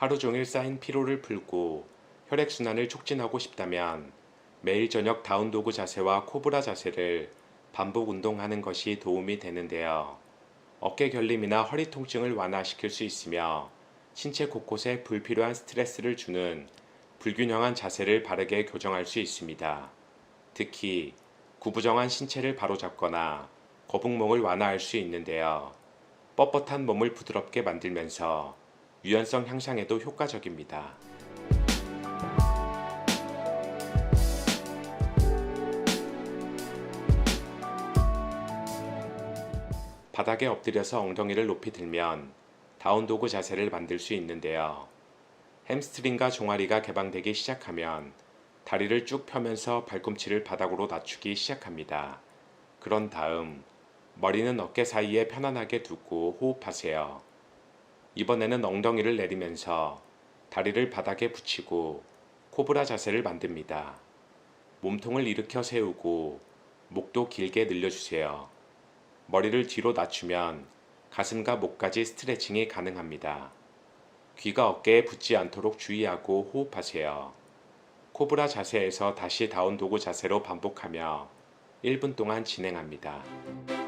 하루 종일 쌓인 피로를 풀고 혈액순환을 촉진하고 싶다면 매일 저녁 다운도그 자세와 코브라 자세를 반복 운동하는 것이 도움이 되는데요. 어깨 결림이나 허리 통증을 완화시킬 수 있으며 신체 곳곳에 불필요한 스트레스를 주는 불균형한 자세를 바르게 교정할 수 있습니다. 특히 구부정한 신체를 바로잡거나 거북목을 완화할 수 있는데요. 뻣뻣한 몸을 부드럽게 만들면서 유연성 향상에도 효과적입니다. 바닥에 엎드려서 엉덩이를 높이 들면 다운도그 자세를 만들 수 있는데요. 햄스트링과 종아리가 개방되기 시작하면 다리를 쭉 펴면서 발꿈치를 바닥으로 낮추기 시작합니다. 그런 다음 머리는 어깨 사이에 편안하게 두고 호흡하세요. 이번에는 엉덩이를 내리면서 다리를 바닥에 붙이고 코브라 자세를 만듭니다. 몸통을 일으켜 세우고 목도 길게 늘려주세요. 머리를 뒤로 낮추면 가슴과 목까지 스트레칭이 가능합니다. 귀가 어깨에 붙지 않도록 주의하고 호흡하세요. 코브라 자세에서 다시 다운도구 자세로 반복하며 1분 동안 진행합니다.